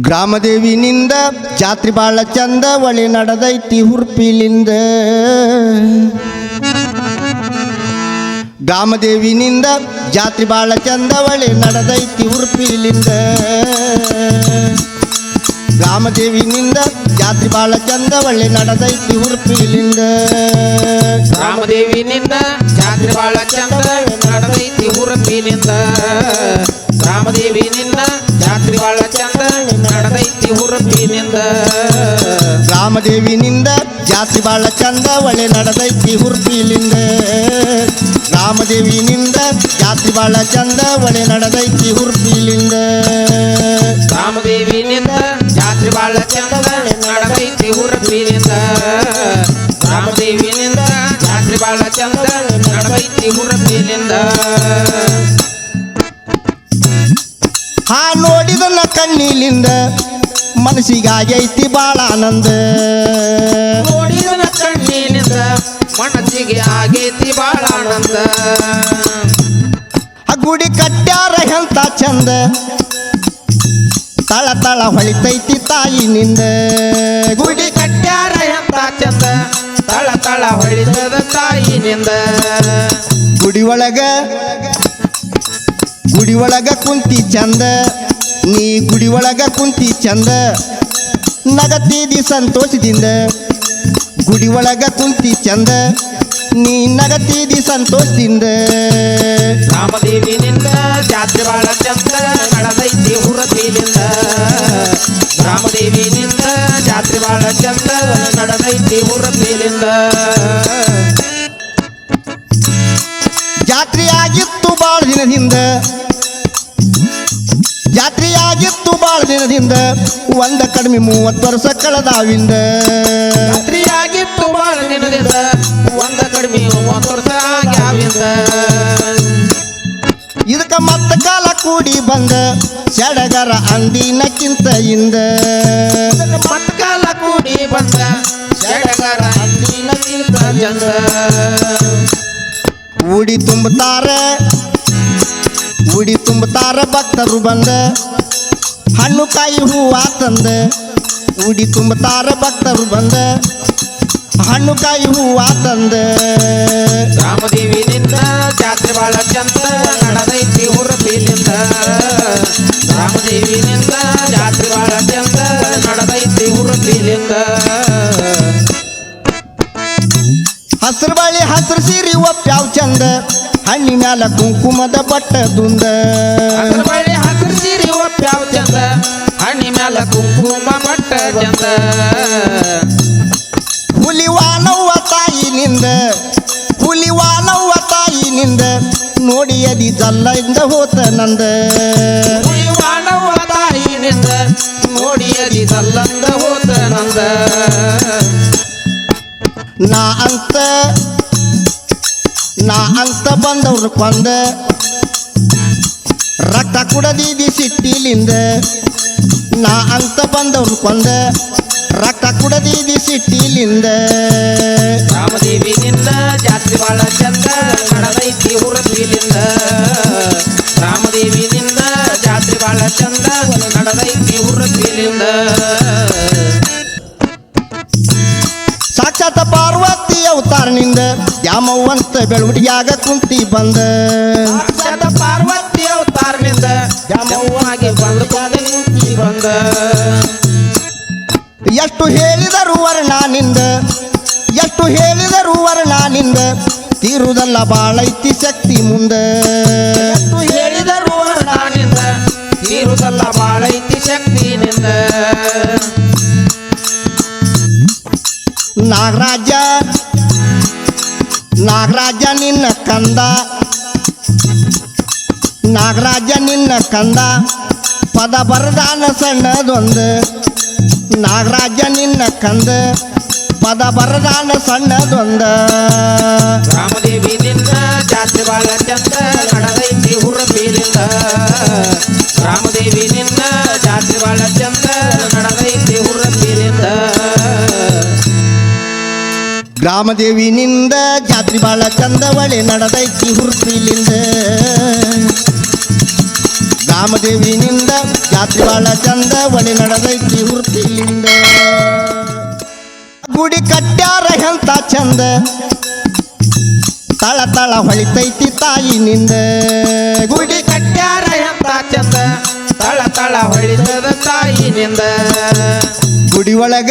ಗ್ರಾಮದೇವಿನಿಂದ ಜಾತ್ರೆ ಬಾಳ ಚಂದ ಒಳಿ ನಡೆದೈತಿ ಹುರ್ಪಿಲಿಂದ ಗ್ರಾಮದೇವಿನಿಂದ ಜಾತ್ರೆ ಬಾಳ ಚಂದ ಒಳಿ ನಡೆದೈತಿ ಹುರ್ಪಿಲಿಂದ ಗ್ರಾಮದೇವಿನಿಂದ ಜಾತ್ರೆ ಬಾಳ ಚಂದ ಒಳ್ಳೆ ನಡೆದೈತಿ ಹುರ್ಪಿಲಿಂದ ರಾಮದೇವಿನಿಂದ ಜಾತ್ರೆ ಬಾಳ ಚಂದ ರಾಮದೇವಿನಿಂದ ಜಾತಿ ಬಾಳ ಚಂದ ಒಳ್ಳೆ ನಡೆದೈತಿ ಹುರ್ಪಿಲಿಂದ. ರಾಮದೇವಿನಿಂದ ಜಾತಿ ಬಾಳ ಚಂದ ಒಳ್ಳೆ ನಡೆದೈತಿ ಹುರ್ಪಿಲಿಂದ. ರಾಮದೇವಿನಿಂದ ಜಾತಿ ಬಾಳ ಚಂದ ನಡೆದೈತಿ ಹುರಪಿನಿಂದ ರಾಮದೇವಿನಿಂದ ಜಾತಿ ಬಾಳ ಚಂದ ನಡೆದೈತಿ ಹುರಪಿನಿಂದ ಹಾ ನೋಡಿದನ ಕಣ್ಣಿಲಿಂದ ಮನಸ್ಸಿಗಾಗೈತಿ ಬಾಳ ಆನಂದ. ನೋಡಿದನ ಕಣ್ಣಿನಿಂದ ಮನಸ್ಸಿಗೆ ಆಗೈತಿ ಬಾಳ ಆನಂದ. ಆ ಗುಡಿ ಕಟ್ಟ್ಯಾರ ಎಂತ ಚಂದ. ತಳ ತಳ ಹೊಳಿತೈತಿ ತಾಯಿನಿಂದ. ಗುಡಿ ಗುಡಿ ಕಟ್ಟ್ಯಾರ ಎಂತ ಚಂದ. ತಳ ತಳ ಹೊಳಿತದ ತಾಯಿನಿಂದ. ಗುಡಿ ಒಳಗ ಗುಡಿ ಒಳಗ ಕುಂತಿ ಚಂದ. ನೀ ಗುಡಿ ಒಳಗ ಕುಂತಿ ಚಂದ ನಗತೀದಿ ಸಂತೋಷದಿಂದ. ಗುಡಿ ಒಳಗ ಕುಂತಿ ಚಂದ ನೀ ನಗತೀದಿ ಸಂತೋಷದಿಂದ. ರಾಮದೇವಿನಿಂದ ಜಾತ್ರೆ ಬಾಳ ಚಂದ ನಡೆದೈತಿ ಹುರದೇವಿಂದ ರಾಮದೇವಿನಿಂದ ಜಾತ್ರೆ ಬಾಳ ಚಂದ ನಡೆದೈತಿ ಜಾತ್ರೆ ಆಗಿತ್ತು ಬಾಳ ದಿನದಿಂದ. ದಿನದಿಂದ ಒಂದ ಕಡಿಮೆ ಮೂವತ್ತು ವರ್ಷ ಕಳೆದಾವಿಂದ. ರಾತ್ರಿಯಾಗಿತ್ತು ಬಾಳ ದಿನದಿಂದ ಒಂದ ಕಡಿಮೆ ಮೂವತ್ತು ವರ್ಷ ಆಗ್ಯಾವಿಂದ. ಇದಕ್ಕ ಮತ್ತ ಕಾಲ ಕೂಡಿ ಬಂದ ಸಡಗರ ಅಂದಿನಕ್ಕಿಂತ ಇಂದ ಮತ್ಕಾಲ ಕೂಡಿ ಬಂದ ಸಡಗರ ಅಂದಿನಕ್ಕಿಂತ ಚಂದ ಉಡಿ ತುಂಬುತ್ತಾರೆ ಉಡಿ ತುಂಬುತ್ತಾರೆ ಭಕ್ತರು ಬಂದ. ಹಣ್ಣು ಕಾಯಿ ಹೂವ ತಂದ ಉಡಿ ತುಂಬತಾರ ಭಕ್ತರು ಬಂದ. ಹಣ್ಣು ಕಾಯಿ ಹೂವ ತಂದ. ರಾಮದೇವಿನಿಂದ ಜಾತ್ರೆ ಬಾಳ ಚಂದ ನಡೆದೈತಿ ರಾಮದೇವಿ ನಿಂದ ಜಾತ್ರೆ ಬಾಳ ಚಂದ ನಡೆದೈತಿ ಹುರಪಿನಿಂದ ಹಸಿರು ಬಾಳಿ ಹಸಿರು ಸೀರಿ ಒಪ್ಪ್ಯಾವ್ ಚಂದ ಮ್ಯಾಲ ಕುಂಕುಮದ ಬಟ್ಟ ದುಂದ ಹಸಿರು ಬಳ್ಳಿ ಹಸಿರು ಸೀರೆ ಒಪ್ಪ್ಯಾವ ಚಂದ ಹಣ್ಣಿ ಮ್ಯಾಲ ಕುಂಕುಮ ಬಟ್ಟ ಚಂದ ಹುಲಿವಾನವ್ವ ತಾಯಿನಿಂದ ಹುಲಿವಾನವ್ವ ತಾಯಿನಿಂದ ನೋಡಿ ಅದಿ ಜಲ್ಲಿಂದ ಹೋತ ನಂದ ಉಳಿವಾಣವ್ವ ತಾಯಿನಿಂದ ನೋಡಿ ಅದಿ ಸಲ್ಲಂದ ಹೋತ ನಂದ ನಾ ಅಂತ ನಾ ಅಂತ ಬಂದವ್ರು ಕೊಂದ ರಕ್ತ ಕುಡದಿದಿ ಸಿಟ್ಟಿಲಿಂದ ನಾ ಅಂತ ಬಂದವ್ರು ಕೊಂದ ರಕ್ತ ಕುಡದಿದಿ ಸಿಟ್ಟಿಲಿಂದ ರಾಮದೇವಿನಿಂದ ಜಾತ್ರೆ ಬಾಳ ಚಂದ ನಡೆದೈತಿ ಹುರಪಿಲಿಂದ ರಾಮದೇವಿನಿಂದ ಜಾತ್ರೆ ಬಾಳ ಚಂದ ನಡೆದೈತಿ ಹುರಪಿಲಿಂದ ಸಾಕ್ಷಾತ್ ಪಾರ್ವತಿ ಅವತಾರನಿಂದ ದ್ಯಾಮವ್ವಂತ ಬೆಳವಡಿಯಾಗ ಕುಂತಿ ಬಂದ. ಸಾಕ್ಷಾತ್ ಪಾರ್ವತಿ ಅವತಾರನಿಂದ ದ್ಯಾಮವ್ವಾಗಿ ಬಂದು ಕುಂತಿ ಬಂದ ಎಷ್ಟು ಹೇಳಿದರು ವರ್ಣಾನಿಂದ ಎಷ್ಟು ಹೇಳಿದರು ವರ್ಣಾನಿಂದ ತೀರುದಲ್ಲ ಬಾಳೈತಿ ಶಕ್ತಿ ಮುಂದ ಎಷ್ಟು ಹೇಳಿದರು ನಾನಿಂದ ತೀರುದಲ್ಲ ಬಾಳೈತಿ ಶಕ್ತಿನಿಂದ ನಾಗರಾಜ ನಾಗರಾಜ ನಿನ್ನ ಕಂದ ನಾಗರಾಜ ನಿನ್ನ ಕಂದ ಪದ ಬರದಾನ ಸಣ್ಣದೊಂದು. ನಾಗರಾಜ ನಿನ್ನ ಕಂದ ಪದ ಬರದಾನ ಸಣ್ಣದೊಂದು. ರಾಮದೇವಿ ನಿನ್ನ ಜಾತಿ ಬಾಳ ಚಂದ ನಡೆದೈತಿ ರಾಮದೇವಿ ರಾಮದೇವಿನಿಂದ ಜಾತಿ ಬಾಳ ಚಂದ ನಡೆದೈತಿ ಹುರಬೀಲಿಂದ ಗ್ರಾಮದೇವಿನಿಂದ ಜಾತ್ರಿ ಬಾಳ ಚಂದವಳೆ ನಡೆದೈತಿ ಹುರ್ಪಿಲಿಂದ ರಾಮದೇವಿನಿಂದ ಜಾತ್ರೆ ಬಾಳ ಚಂದ ಒಳಿ ನಡೆದೈತಿ ಹುರ್ತಿಲಿಂದ ಗುಡಿ ಕಟ್ಟ್ಯಾರ ಎಂತ ಚಂದ, ತಳ ತಳ ಹೊಳಿತೈತಿ ತಾಯಿನಿಂದ. ಗುಡಿ ಕಟ್ಟ್ಯಾರ ಎಂತ ಚಂದ, ತಳ ತಳ ಹೊಳಿತದ ತಾಯಿನಿಂದ. ಗುಡಿ ಒಳಗ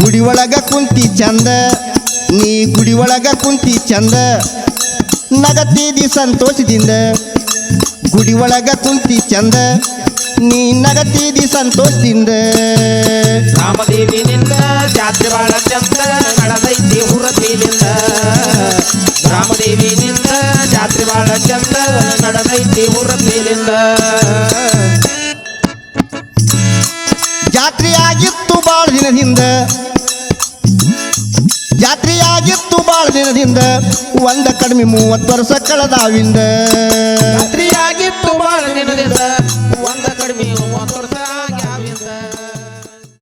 ಗುಡಿ ಒಳಗ ಕುಂತಿ ಚಂದ, ನೀ ಗುಡಿ ಒಳಗ ಕುಂತಿ ಚಂದ. ನಗತೀದಿ ಸಂತೋಷದಿಂದ ಗುಡಿ ಒಳಗ ಕುಂತಿ ಚಂದ ನೀ ನಗತೀದಿ ಸಂತೋಷದಿಂದ. ರಾಮದೇವಿ ರಾಮದೇವಿನಿಂದ ಜಾತ್ರೆ ಬಾಳ ಚಂದ ನಡೆದೈತಿ ರಾಮದೇವಿ ರಾಮದೇವಿನಿಂದ ಜಾತ್ರೆ ಬಾಳ ಚಂದ ನಡೆದೈತಿ ಜಾತ್ರೆ ಆಗಿತ್ತು ಬಾಳ ದಿನದಿಂದ ಜಾತ್ರೆಯಾಗಿತ್ತು ಬಾಳ ದಿನದಿಂದ, ಒಂದ ಕಡಿಮೆ ಮೂವತ್ತು ವರ್ಷ ಕಳೆದಾವಿಂದ. ಜಾತ್ರೆಯಾಗಿತ್ತು ಬಾಳ ದಿನದಿಂದ, ಒಂದ ಕಡಿಮೆ ಮೂವತ್ತು ವರ್ಷ